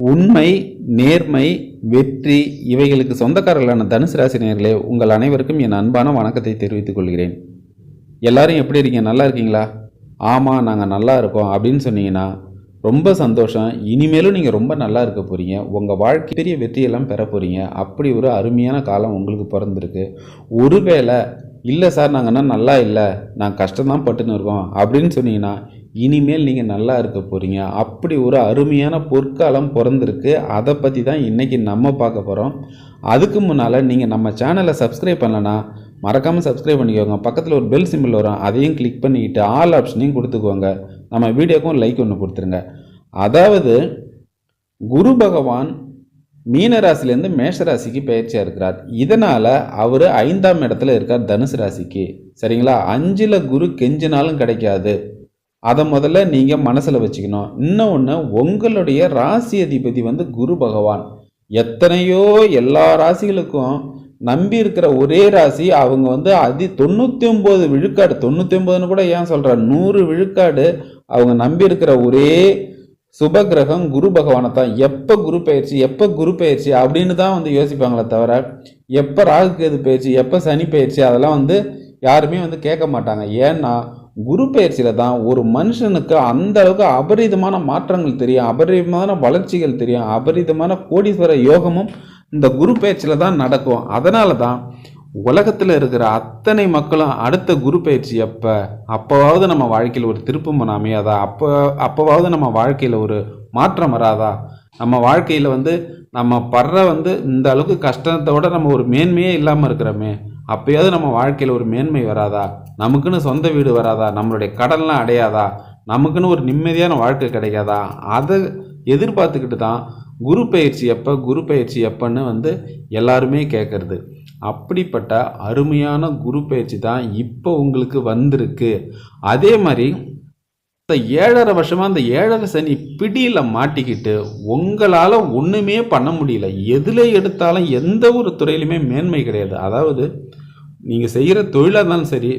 உண்மை நேர்மை வெற்றி இவைகளுக்கு சொந்தக்காரர்களான தனுசு ராசி நேர்களே உங்கள் அனைவருக்கும் என் அன்பான வணக்கத்தை தெரிவித்துக் கொள்கிறேன். எல்லாரும் எப்படி இருக்கீங்க? நல்லா இருக்கீங்களா? ஆமாம் நாங்கள் நல்லா இருக்கோம் அப்படின்னு சொன்னீங்கன்னா ரொம்ப சந்தோஷம். இனிமேலும் நீங்கள் ரொம்ப நல்லா இருக்க போகிறீங்க உங்கள் வாழ்க்கை பெரிய வெற்றியெல்லாம் பெற போகிறீங்க அப்படி ஒரு அருமையான காலம் உங்களுக்கு பிறந்திருக்கு. ஒருவேளை இல்லை சார் நாங்கள் நல்லா இல்லை. நான் கஷ்டம்தான் பட்டுன்னு இருக்கோம். அப்படின்னு சொன்னீங்கன்னா இனிமேல் நீங்கள் நல்லா இருக்க போகிறீங்க அப்படி ஒரு அருமையான பொற்காலம் பிறந்திருக்கு. அதை பற்றி தான் இன்றைக்கி நம்ம பார்க்க போகிறோம் அதுக்கு முன்னால் நீங்கள் நம்ம சேனலை சப்ஸ்கிரைப் பண்ணலன்னா மறக்காமல் சப்ஸ்கிரைப் பண்ணிக்கோங்க. பக்கத்தில் ஒரு பெல் சிம்பிள் வரும். அதையும் கிளிக் பண்ணிக்கிட்டு ஆல் ஆப்ஷனையும் கொடுத்துக்கோங்க. நம்ம வீடியோக்கும் லைக் ஒன்று கொடுத்துருங்க. அதாவது குரு பகவான் மீனராசிலேருந்து மேஷராசிக்கு பயிற்சியாக இருக்கிறார். இதனால் அவர் ஐந்தாம் இடத்துல இருக்கார் தனுசு ராசிக்கு. சரிங்களா? அஞ்சில் குரு கெஞ்சினாலும் கிடைக்காது. அதை முதல்ல நீங்கள் மனசில் வச்சுக்கணும். இன்னொன்று உங்களுடைய ராசி அதிபதி வந்து குரு பகவான். எத்தனையோ எல்லா ராசிகளுக்கும் நம்பி இருக்கிற ஒரே ராசி அவங்க வந்து அதி தொண்ணூற்றி ஒம்பது விழுக்காடு தொண்ணூற்றி ஒம்பதுன்னு கூட ஏன் சொல்கிறேன் நூறு விழுக்காடு அவங்க நம்பி இருக்கிற ஒரே சுப கிரகம் குரு பகவானை தான். எப்போ குரு பயிற்சி எப்போ குரு பயிற்சி அப்படின்னு தான் வந்து யோசிப்பாங்களே தவிர எப்போ ராகு கேது பயிற்சி எப்போ சனி பயிற்சி அதெல்லாம் வந்து யாருமே வந்து கேட்க மாட்டாங்க. ஏன்னா குரு பயிற்சியில் தான் ஒரு மனுஷனுக்கு அந்த அளவுக்கு அபரிதமான மாற்றங்கள் தெரியும் அபரிதமான வளர்ச்சிகள் தெரியும் அபரிதமான கோடீஸ்வர யோகமும் இந்த குரு பயிற்சியில் தான் நடக்கும். அதனால தான் உலகத்தில் இருக்கிற அத்தனை மக்களும் அடுத்த குரு பயிற்சி எப்போ அப்போவாவது நம்ம வாழ்க்கையில் ஒரு திருப்பம் அமையாதா? அப்போ அப்போவாவது நம்ம வாழ்க்கையில் ஒரு மாற்றம் வராதா? நம்ம வாழ்க்கையில் வந்து நம்ம படுற வந்து இந்த அளவுக்கு கஷ்டத்தோட நம்ம ஒரு மேன்மையே இல்லாமல் இருக்கிறோமே. அப்பயாவது நம்ம வாழ்க்கையில் ஒரு மேன்மை வராதா? நமக்குன்னு சொந்த வீடு வராதா? நம்மளுடைய கடன்லாம் அடையாதா? நமக்குன்னு ஒரு நிம்மதியான வாழ்க்கை கிடைக்காதா? அதை எதிர்பார்த்துக்கிட்டு தான் குரு பயிற்சி எப்போ குரு பயிற்சி எப்போன்னு வந்து எல்லாருமே கேட்குறது அப்படிப்பட்ட அருமையான குரு பயிற்சி தான் இப்போ உங்களுக்கு வந்திருக்கு. அதே மாதிரி இந்த ஏழரை வருஷமாக அந்த ஏழரை சனி பிடியில் மாட்டிக்கிட்டு உங்களால் ஒன்றுமே பண்ண முடியல. எதில் எடுத்தாலும் எந்த ஒரு துறையிலுமே மேன்மை கிடையாது. அதாவது நீங்கள் செய்கிற தொழிலாக இருந்தாலும் சரி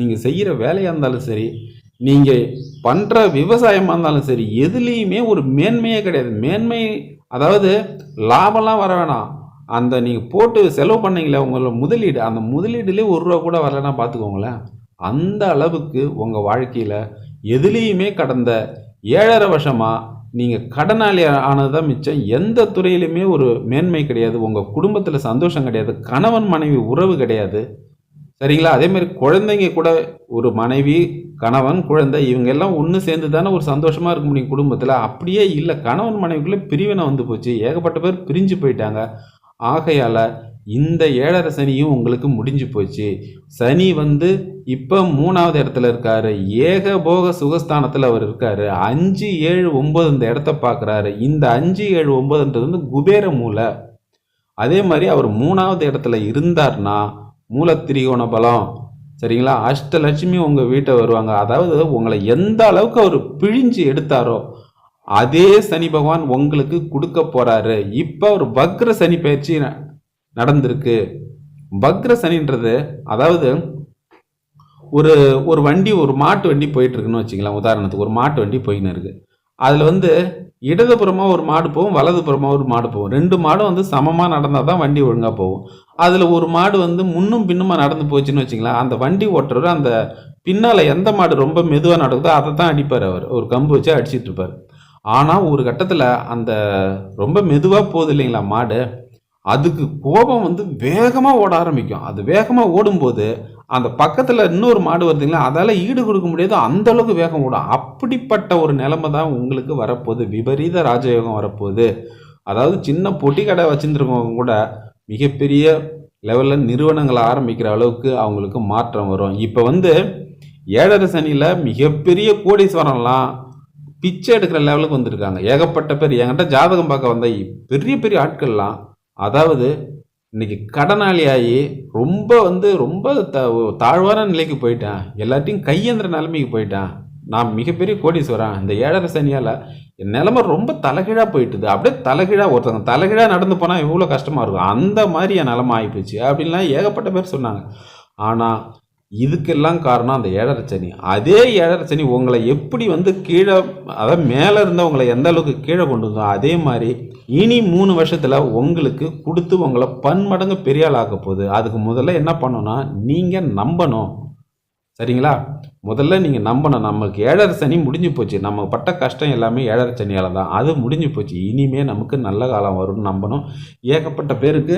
நீங்கள் செய்கிற வேலையாக இருந்தாலும் சரி நீங்கள் பண்ணுற விவசாயமாக இருந்தாலும் சரி எதுலேயுமே ஒரு மேன்மையே கிடையாது. மேன்மை அதாவது லாபம்லாம் வர வேணாம். அந்த நீங்கள் போட்டு செலவு பண்ணீங்களே உங்களோட முதலீடு அந்த முதலீடுலேயே ஒரு ரூபா கூட வரலைன்னா பார்த்துக்கோங்களேன் அந்த அளவுக்கு உங்கள் வாழ்க்கையில் எதுலேயுமே கடந்த ஏழரை வருஷமாக நீங்கள் கடனாளி ஆனது தான் மிச்சம். எந்த துறையிலுமே ஒரு மேன்மை கிடையாது. உங்கள் குடும்பத்தில் சந்தோஷம் கிடையாது. கணவன் மனைவி உறவு கிடையாது. சரிங்களா? அதே மாதிரி குழந்தைங்க கூட ஒரு மனைவி கணவன் குழந்தை இவங்க எல்லாம் ஒன்று சேர்ந்து தானே ஒரு சந்தோஷமாக இருக்க முடியும் குடும்பத்தில். அப்படியே இல்லை கணவன் மனைவிக்குள்ளே பிரிவினை வந்து போச்சு. ஏகப்பட்ட பேர் பிரிஞ்சு போயிட்டாங்க. ஆகையால் இந்த ஏழரை சனியும் உங்களுக்கு முடிஞ்சு போச்சு. சனி வந்து இப்போ மூணாவது இடத்துல இருக்காரு. ஏகபோக சுகஸ்தானத்தில் அவர் இருக்காரு. அஞ்சு ஏழு ஒம்பது இந்த இடத்த பார்க்குறாரு இந்த அஞ்சு ஏழு ஒம்பதுன்றது வந்து குபேர மூலை. அதே மாதிரி அவர் மூணாவது இடத்துல இருந்தார்னா மூலத்திரிகோண பலம் சரிங்களா? அஷ்டலட்சுமி உங்கள் வீட்டை வருவாங்க. அதாவது உங்களை எந்த அளவுக்கு அவர் பிழிஞ்சு எடுத்தாரோ அதே சனி பகவான் உங்களுக்கு கொடுக்க போறாரு. இப்போ ஒரு வக்ர சனி பயிற்சி ந- நடந்திருக்கு. வக்ர சனின்றது அதாவது ஒரு ஒரு வண்டி ஒரு மாட்டு வண்டி போயிட்டு இருக்குன்னு வச்சுக்கலாம் உதாரணத்துக்கு ஒரு மாட்டு வண்டி போயின்னு இருக்கு. அதில் வந்து இடதுபுறமா ஒரு மாடு போகும் வலதுபுறமா ஒரு மாடு போகும் ரெண்டு மாடும் வந்து சமமாக நடந்தால் தான் வண்டி ஒழுங்காக போகும். அதில் ஒரு மாடு வந்து முன்னும் பின்னுமா நடந்து போச்சுன்னு வச்சுங்களேன். அந்த வண்டி ஓட்டுறவர் அந்த பின்னால் எந்த மாடு ரொம்ப மெதுவாக நடக்குதோ அதை தான் அடிப்பார் அவர். ஒரு கம்பு வச்சு அடிச்சிட்டு இருப்பார். ஆனால் ஒரு கட்டத்தில் அந்த ரொம்ப மெதுவாக போகுது இல்லைங்களா மாடு அதுக்கு கோபம் வந்து வேகமாக ஓட ஆரம்பிக்கும். அது வேகமாக ஓடும்போது அந்த பக்கத்தில் இன்னொரு மாடு வருதுங்களா அதால் ஈடு கொடுக்க முடியாது அந்த அளவுக்கு வேகம் ஓடும். அப்படிப்பட்ட ஒரு நிலைமை தான் உங்களுக்கு வரப்போகுது. விபரீத ராஜயோகம் வரப்போகுது. அதாவது சின்ன பொட்டி கடை வச்சுருக்கவங்க கூட மிகப்பெரிய லெவலில் நிறுவனங்களை ஆரம்பிக்கிற அளவுக்கு அவங்களுக்கு மாற்றம் வரும். இப்போ வந்து ஏழரை சனியில் மிகப்பெரிய கோடீஸ்வரம்லாம் பிச்சை எடுக்கிற லெவலுக்கு வந்திருக்காங்க. ஏகப்பட்ட பேர் என்கிட்ட ஜாதகம் பார்க்க வந்த பெரிய பெரிய ஆட்கள்லாம் அதாவது இன்னைக்கு கடனாளி ஆகி ரொம்ப வந்து ரொம்ப த தாழ்வான நிலைக்கு போயிட்டேன். எல்லாத்தையும் கையேந்திர நிலைமைக்கு போயிட்டேன். நான் மிகப்பெரிய கோடீஸ்வரன். இந்த ஏழரை சனியால் என் நிலமை ரொம்ப தலைகீழாக போயிட்டுது. அப்படியே தலைகீழாக ஒருத்தவங்க தலைகீழாக நடந்து போனால் எவ்வளோ கஷ்டமாக இருக்கும். அந்த மாதிரி என் நிலமை ஆகிப்போச்சு அப்படின்லாம் ஏகப்பட்ட பேர் சொன்னாங்க. ஆனால் இதுக்கெல்லாம் காரணம் அந்த ஏழரை சனி. அதே ஏழரை சனி உங்களை எப்படி வந்து கீழே அதாவது மேலே இருந்த உங்களை எந்த அளவுக்கு கீழே கொண்டு வந்தோம் அதே மாதிரி இனி மூணு வருஷத்தில் உங்களுக்கு கொடுத்து உங்களை பன்மடங்கு பெரியாள் ஆக்க போகுது. அதுக்கு முதல்ல என்ன பண்ணணும்னா நீங்கள் நம்பணும். சரிங்களா? முதல்ல நீங்கள் நம்பணும். நமக்கு ஏழரை சனி முடிஞ்சு போச்சு. நம்ம பட்ட கஷ்டம் எல்லாமே ஏழரை சனியால் தான். அது முடிஞ்சு போச்சு. இனிமே நமக்கு நல்ல காலம் வரும்னு நம்பணும். ஏகப்பட்ட பேருக்கு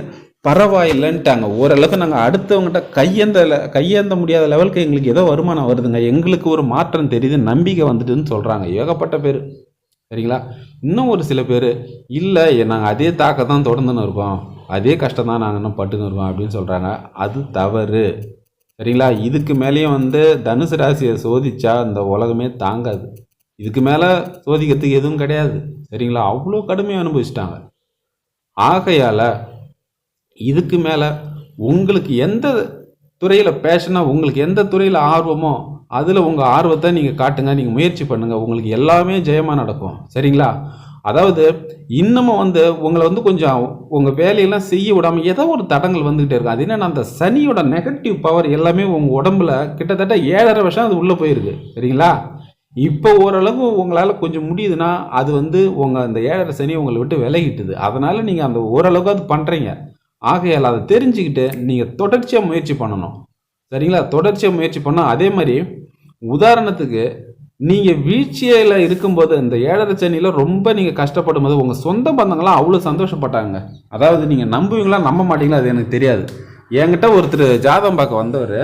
பரவாயில்லைன்ட்டாங்க. ஓரளவுக்கு நாங்கள் அடுத்தவங்ககிட்ட கையேந்த கையேந்த முடியாத லெவலுக்கு எங்களுக்கு ஏதோ வருமானம் வருதுங்க. எங்களுக்கு ஒரு மாற்றம் தெரியுது. நம்பிக்கை வந்துட்டுன்னு சொல்கிறாங்க ஏகப்பட்ட பேர். சரிங்களா? இன்னும் ஒரு சில பேர் இல்லை நாங்கள் அதே தாக்கம் தான் தொடர்ந்துன்னு இருக்கோம். அதே கஷ்டம் தான் நாங்கள் இன்னும் பட்டுன்னு இருக்கோம். அப்படின்னு சொல்கிறாங்க அது தவறு. சரிங்களா? இதுக்கு மேலேயும் வந்து தனுசு ராசியை சோதிச்சா இந்த உலகமே தாங்காது. இதுக்கு மேலே சோதிக்கிறதுக்கு எதுவும் கிடையாது. சரிங்களா? அவ்வளோ கடுமையாக அனுபவிச்சிட்டாங்க. ஆகையால் இதுக்கு மேலே உங்களுக்கு எந்த துறையில் பேஷனாக உங்களுக்கு எந்த துறையில் ஆர்வமோ அதில் உங்கள் ஆர்வத்தை நீங்கள் காட்டுங்க நீங்கள் முயற்சி பண்ணுங்கள் உங்களுக்கு எல்லாமே ஜெயமாக நடக்கும். சரிங்களா? அதாவது இன்னமும் வந்து உங்களை வந்து கொஞ்சம் உங்கள் வேலையெல்லாம் செய்ய விடாமல் ஏதோ ஒரு தடங்கள் வந்துக்கிட்டே இருக்கும் அது என்னென்னா அந்த சனியோட நெகட்டிவ் பவர் எல்லாமே உங்கள் உடம்புல கிட்டத்தட்ட ஏழரை வருஷம் அது உள்ளே போயிருக்கு. சரிங்களா? இப்போ ஓரளவு உங்களால் கொஞ்சம் முடியுதுன்னா அது வந்து உங்கள் அந்த ஏழரை சனி உங்களை விட்டு விலகிட்டுது. அதனால் நீங்கள் அந்த ஓரளவுக்கு அது பண்ணுறீங்க ஆகையால் அதை தெரிஞ்சுக்கிட்டு நீங்கள் தொடர்ச்சியாக முயற்சி பண்ணணும். சரிங்களா? தொடர்ச்சியாக முயற்சி பண்ணால் அதே மாதிரி உதாரணத்துக்கு நீங்கள் வீழ்ச்சியில் இருக்கும்போது இந்த ஏழரை சனியில் ரொம்ப நீங்கள் கஷ்டப்படும் போது உங்கள் சொந்த பந்தங்களாம் அவ்வளோ சந்தோஷப்பட்டாங்க. அதாவது நீங்கள் நம்புவீங்களா நம்ப மாட்டீங்களா அது எனக்கு தெரியாது. என்கிட்ட ஒருத்தர் ஜாதகம் பார்க்க வந்தவர்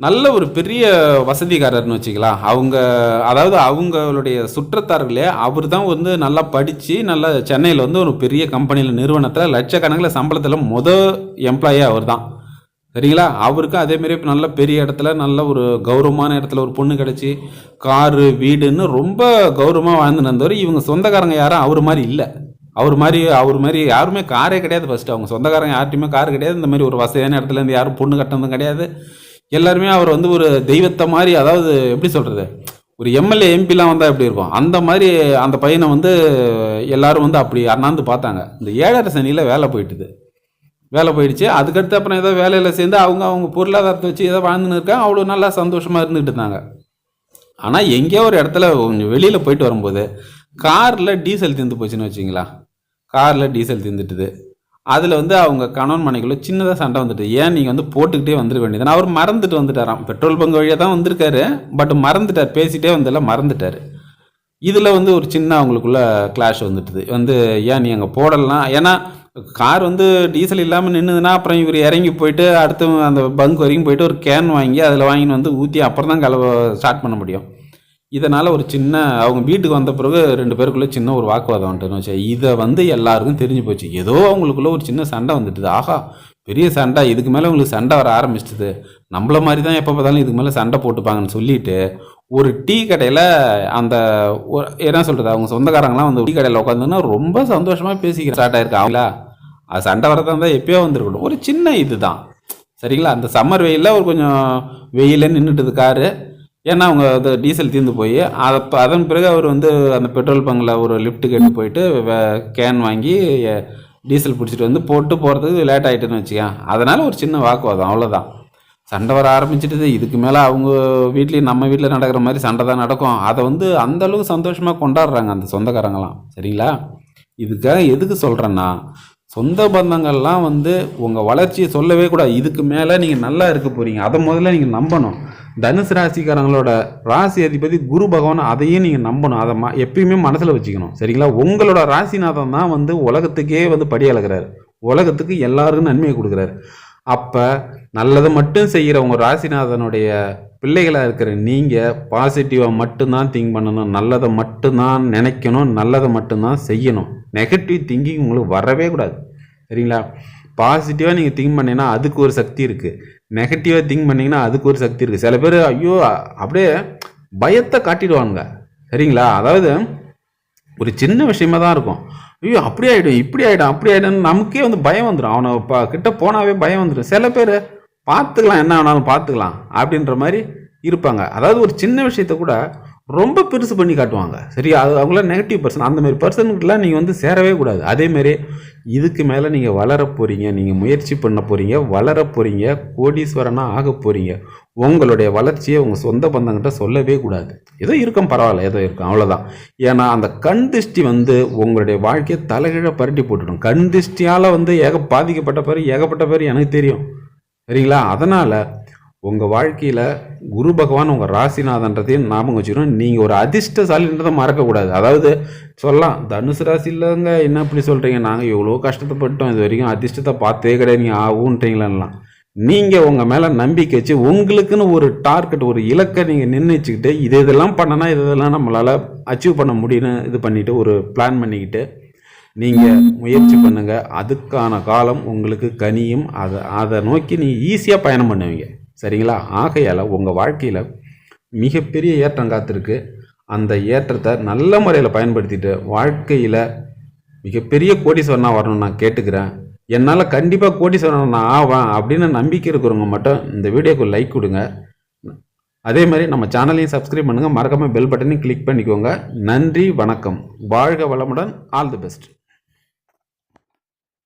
நல்ல ஒரு பெரிய வசதிக்காரர்னு வச்சுக்கலாம். அவங்க அதாவது அவங்களுடைய சுற்றத்தார்களே அவர் தான் வந்து நல்லா படித்து நல்லா சென்னையில் வந்து ஒரு பெரிய கம்பெனியில் நிறுவனத்தில் லட்சக்கணக்கில் சம்பளத்தில் மொதல் எம்ப்ளாயே அவர் தான் சரிங்களா? அவருக்கு அதேமாரி இப்போ நல்ல பெரிய இடத்துல நல்ல ஒரு கௌரவமான இடத்துல ஒரு பொண்ணு கிடச்சி காரு வீடுன்னு ரொம்ப கௌரவமாக வாழ்ந்து இருந்தவர் இவங்க சொந்தக்காரங்க யாரும் அவர் மாதிரி இல்லை. அவர் மாதிரி அவர் மாதிரி யாருமே காரே கிடையாது ஃபஸ்ட்டு அவங்க சொந்தக்காரங்க யார்ட்டையுமே கார் கிடையாது. இந்த மாதிரி ஒரு வசதியான இடத்துல இருந்து யாரும் பொண்ணு கட்டினதும் கிடையாது. எல்லாருமே அவர் வந்து ஒரு தெய்வத்தை மாதிரி அதாவது எப்படி சொல்கிறது ஒரு எம்எல்ஏ எம்பிலாம் வந்தால் எப்படி இருக்கும்? அந்த மாதிரி அந்த பையனை வந்து எல்லாரும் வந்து அப்படி அண்ணாந்து பார்த்தாங்க. இந்த ஏழரை சனியில் வேலை போயிட்டுது. வேலை போயிடுச்சு. அதுக்கடுத்து அப்புறம் ஏதோ வேலையில் சேர்ந்து அவங்க அவங்க பொருளாதாரத்தை வச்சு ஏதோ வாழ்ந்துன்னு இருக்காங்க அவ்வளோ நல்லா சந்தோஷமாக இருந்துகிட்டு இருந்தாங்க. ஆனால் எங்கேயோ ஒரு இடத்துல கொஞ்சம் வெளியில் போயிட்டு வரும்போது காரில் டீசல் தீர்ந்து போச்சுன்னு வச்சிங்களா? காரில் டீசல் தீர்ந்துட்டுது. அதில் வந்து அவங்க கணவன் மனைக்குள்ள சின்னதாக சண்டை வந்துட்டு ஏன் நீங்கள் வந்து போட்டுக்கிட்டே வந்துட வேண்டியது அவர் மறந்துட்டு வந்துட்டாராம். பெட்ரோல் பங்க் வழியாக தான் வந்திருக்காரு. பட் மறந்துட்டார். பேசிகிட்டே வந்ததில்ல மறந்துட்டார். இதில் வந்து ஒரு சின்ன அவங்களுக்குள்ள கிளாஷ் வந்துட்டுது. வந்து ஏன் நீ அங்கே போடலாம் ஏன்னா கார் வந்து டீசல் இல்லாமல் நின்றுதுன்னா அப்புறம் இவர் இறங்கி போயிட்டு அடுத்து அந்த பங்க் வரைக்கும் போயிட்டு ஒரு கேன் வாங்கி அதில் வாங்கின்னு வந்து ஊற்றி அப்புறம் தான் கலவை ஸ்டார்ட் பண்ண முடியும். இதனால் ஒரு சின்ன அவங்க வீட்டுக்கு வந்த பிறகு ரெண்டு பேருக்குள்ளே சின்ன ஒரு வாக்குவாதம் வந்துட்டுன்னு இதை வந்து எல்லாருக்கும் தெரிஞ்சு போச்சு. ஏதோ அவங்களுக்குள்ளே ஒரு சின்ன சண்டை வந்துட்டுது. ஆஹா பெரிய சண்டை. இதுக்கு மேலே உங்களுக்கு சண்டை வர ஆரம்பிச்சிது. நம்மள மாதிரி தான் எப்போ பார்த்தாலும் இதுக்கு மேலே சண்டை போட்டுப்பாங்கன்னு சொல்லிட்டு ஒரு டீ கடையில் அந்த என்ன சொல்கிறது அவங்க சொந்தக்காரங்களாம் வந்து டீ கடையில் உட்காந்துன்னா ரொம்ப சந்தோஷமாக பேசிக்கிற ஸ்டார்ட் ஆயிருக்கு அவங்களா? அது சண்டை வரதா இருந்தால் எப்பயோ வந்துருக்கணும் ஒரு சின்ன இது தான் சரிங்களா? அந்த சம்மர் வெயிலில் ஒரு கொஞ்சம் வெயிலே நின்றுட்டுது காரு. ஏன்னா அவங்க அது டீசல் தீர்ந்து போய் அதை அதன் பிறகு அவர் வந்து அந்த பெட்ரோல் பங்கில் ஒரு லிஃப்ட் கேட்டு போயிட்டு வே- கேன் வாங்கி டீசல் பிடிச்சிட்டு வந்து போட்டு போகிறதுக்கு லேட் ஆகிட்டுன்னு வச்சுக்கேன் அதனால் ஒரு சின்ன வாக்குவாதம் அவ்வளோதான் சண்டை வர ஆரம்பிச்சிட்டுது இதுக்கு மேலே அவங்க வீட்லேயும் நம்ம வீட்டில் நடக்கிற மாதிரி சண்டை தான் நடக்கும். அதை வந்து அந்த அளவுக்கு சந்தோஷமாக கொண்டாடுறாங்க அந்த சொந்தக்காரங்களாம் சரிங்களா? இதுக்காக எதுக்கு சொல்கிறேன்னா சொந்த பந்தங்கள்லாம் வந்து உங்கள் வளர்ச்சியை சொல்லவே கூடாது. இதுக்கு மேலே நீங்கள் நல்லா இருக்க போகிறீங்க அதை முதல்ல நீங்கள் நம்பணும். தனுசு ராசிக்காரங்களோட ராசி அதிபதி குரு பகவான் அதையும் நீங்கள் நம்பணும். அதை ம எப்பயுமே மனசில் வச்சுக்கணும். சரிங்களா? உங்களோட ராசிநாதன் தான் வந்து உலகத்துக்கே வந்து படி அளக்கிறாரு உலகத்துக்கு எல்லாருக்கும் நன்மையை கொடுக்குறாரு. அப்போ நல்லதை மட்டும் செய்கிற உங்கள் ராசிநாதனுடைய பிள்ளைகளாக இருக்கிற நீங்கள் பாசிட்டிவாக மட்டும்தான் திங்க் பண்ணணும். நல்லதை மட்டும்தான் நினைக்கணும். நல்லதை மட்டும்தான் செய்யணும். நெகட்டிவ் திங்கிங் உங்களுக்கு வரவே கூடாது. சரிங்களா? பாசிட்டிவாக நீங்கள் திங்க் பண்ணீங்கன்னா அதுக்கு ஒரு சக்தி இருக்குது நெகட்டிவாக திங்க் பண்ணிங்கன்னா அதுக்கு ஒரு சக்தி இருக்குது சில பேர் ஐயோ அப்படியே பயத்தை காட்டிடுவானுங்க. சரிங்களா? அதாவது ஒரு சின்ன விஷயமா தான் இருக்கும். ஐயோ அப்படி ஆகிடும் இப்படி ஆகிடும் அப்படி ஆகிடும் நமக்கே வந்து பயம் வந்துடும் அவனை ப கிட்ட போனாவே பயம் வந்துடும் சில பேர் பார்த்துக்கலாம் என்ன வேணாலும் பார்த்துக்கலாம் அப்படின்ற மாதிரி இருப்பாங்க. அதாவது ஒரு சின்ன விஷயத்த கூட ரொம்ப பெருசு பண்ணி காட்டுவாங்க. சரி அது அவங்களாம் நெகட்டிவ் பர்சன் அந்த மாதிரி பர்சனுக்குலாம் நீங்கள் வந்து சேரவே கூடாது. அதேமாரி இதுக்கு மேலே நீங்கள் வளர போகிறீங்க நீங்கள் முயற்சி பண்ண போகிறீங்க வளர போகிறீங்க கோடீஸ்வரனாக ஆக போகிறீங்க உங்களுடைய வளர்ச்சியை உங்கள் சொந்த பந்தங்கிட்ட சொல்லவே கூடாது. ஏதோ இருக்கும் பரவாயில்ல ஏதோ இருக்கும் அவ்வளோதான் ஏன்னா அந்த கண் திருஷ்டி வந்து உங்களுடைய வாழ்க்கையை தலைகீழ பரட்டி போட்டுடும். கண் திருஷ்டியால் வந்து ஏக பாதிக்கப்பட்ட பேர் ஏகப்பட்ட பேர் எனக்கு தெரியும். சரிங்களா? அதனால் உங்கள் வாழ்க்கையில் குரு பகவான் உங்கள் ராசிநாதன்றதையும் ஞாபகம் வச்சுக்கணும். நீங்கள் ஒரு அதிர்ஷ்டசாலின்றதை மறக்கக்கூடாது. அதாவது சொல்லலாம் தனுசு ராசி இல்லைங்க என்ன இப்படி சொல்கிறீங்க நாங்கள் எவ்வளோ கஷ்டத்தைப்பட்டோம் இது வரைக்கும் அதிர்ஷ்டத்தை பார்த்தே கிடையாது. நீங்கள் ஆகுன்றீங்களெல்லாம் நீங்கள் உங்கள் மேலே நம்பிக்கை வச்சு உங்களுக்குன்னு ஒரு டார்கெட் ஒரு இலக்கை நீங்கள் நிர்ணயிச்சுக்கிட்டு இது இதெல்லாம் பண்ணனா இது இதெல்லாம் நம்மளால் அச்சீவ் பண்ண முடியும்னு இது பண்ணிவிட்டு ஒரு பிளான் பண்ணிக்கிட்டு நீங்கள் முயற்சி பண்ணுங்க. அதுக்கான காலம் உங்களுக்கு கனியும் அதை அதை நோக்கி நீ ஈஸியாக பயணம் பண்ணுவீங்க. சரிங்களா? ஆகையால் உங்கள் வாழ்க்கையில் மிகப்பெரிய ஏற்றம் காத்திருக்கு. அந்த ஏற்றத்தை நல்ல முறையில் பயன்படுத்திட்டு வாழ்க்கையில் மிகப்பெரிய கோடீஸ்வரனா வரணும்னு நான் கேட்டுக்கிறேன். என்னால் கண்டிப்பாக கோடீஸ்வரன் நான் ஆவேன் அப்படின்னு நம்பிக்கை இருக்கிறவங்க மட்டும் இந்த வீடியோக்கு லைக் கொடுங்க. அதே மாதிரி நம்ம சேனலையும் சப்ஸ்கிரைப் பண்ணுங்கள் மறக்காமல் பெல் பட்டனையும் கிளிக் பண்ணிக்கோங்க. நன்றி வணக்கம். வாழ்க வளமுடன். All the best